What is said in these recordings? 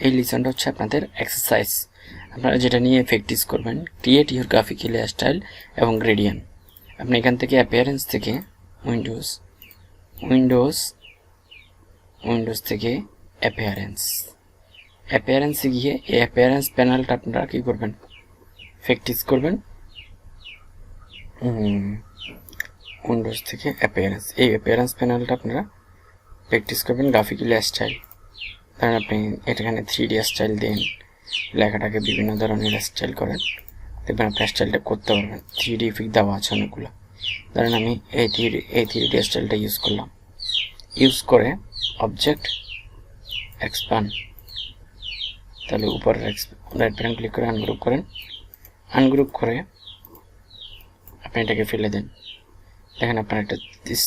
এই লিসনটা হচ্ছে আপনাদের এক্সারসাইজ আপনারা যেটা নিয়ে প্র্যাকটিস করবেন ক্রিয়েট ইউর গ্রাফিক্যাল স্টাইল এবং গ্রেডিয়ান আপনি এখান থেকে অ্যাপিয়ারেন্স থেকে উইন্ডোজ উইন্ডোজ উইন্ডোজ থেকে অ্যাপিয়ারেন্স অ্যাপিয়ারেন্সে গিয়ে এই অ্যাপিয়ারেন্স প্যানেলটা আপনারা কী করবেন? প্র্যাকটিস করবেন। উইন্ডোজ থেকে অ্যাপিয়ারেন্স এই অ্যাপিয়ারেন্স প্যানেলটা আপনারা প্র্যাকটিস করবেন গ্রাফিক্যাল স্টাইল ধরেন আপনি এখানে থ্রি ডি স্টাইল দিন, লেখাটাকে বিভিন্ন ধরনের স্টাইল করেন, দেখবেন আপনি স্টাইলটা করতে পারবেন। থ্রি ডি ইফেক্ট দেওয়া আছে অনেকগুলো। ধরেন আমি এই থ্রি এই থ্রি ডি স্টাইলটা ইউজ করলাম। ইউজ করে অবজেক্ট এক্সপ্যান্ড তাহলে উপরে রাইট বাটন ক্লিক করে আনগ্রুপ করেন। আনগ্রুপ করে আপনি এটাকে ফেলে দেন। দেখেন আপনার একটা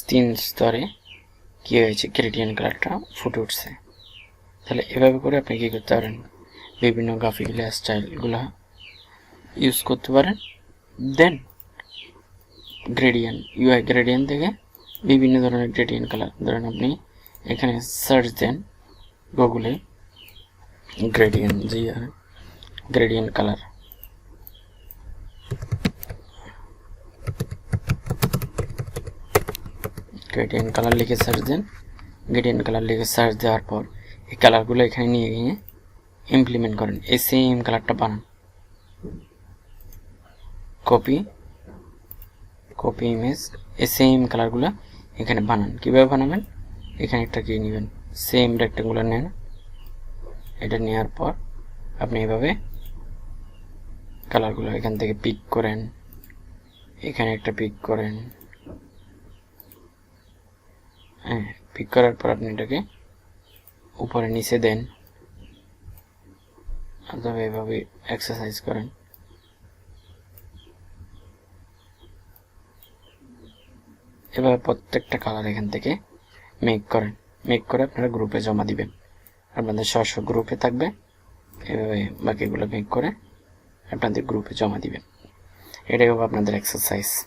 তিন স্তরে কী হয়েছে ক্রেডিয়ান কালারটা ফুটে উঠছে। তাহলে এভাবে করে আপনি কী করতে পারেন? বিভিন্ন গ্রাফিক্যাল স্টাইলগুলো ইউজ করতে পারেন। দেন গ্রেডিয়ান ইউআই গ্রেডিয়ান থেকে বিভিন্ন ধরনের গ্রেডিয়ান কালার ধরেন আপনি এখানে সার্চ দেন গুগলে gradient G gradient colour gradient colour লিখে সার্চ দেন। গ্রেডিয়ান কালার লিখে সার্চ দেওয়ার পর এই কালারগুলো এখানে নিয়ে গিয়ে ইমপ্লিমেন্ট করেন। এই সেম কালারটা বানান। কপি কপি ইমেজ এই সেম কালারগুলো এখানে বানান। কীভাবে বানাবেন? এখানে একটা কি নেবেন? সেম রেক্টেঙ্গুলার নেন। এটা নেওয়ার পর আপনি এভাবে কালারগুলো এখান থেকে পিক করেন। এখানে একটা পিক করেন। হ্যাঁ পিক করার পর আপনি এটাকে উপরে নিচে দেন। অথবা এভাবে এক্সারসাইজ করেন। এভাবে প্রত্যেকটা কালার এখান থেকে মেক করেন। মেক করে আপনারা গ্রুপে জমা দিবেন। আপনাদের স্ব গ্রুপে থাকবে। এভাবে বাকিগুলো মেক করে আপনাদের গ্রুপে জমা দিবেন। এটাই হবে আপনাদের এক্সারসাইজ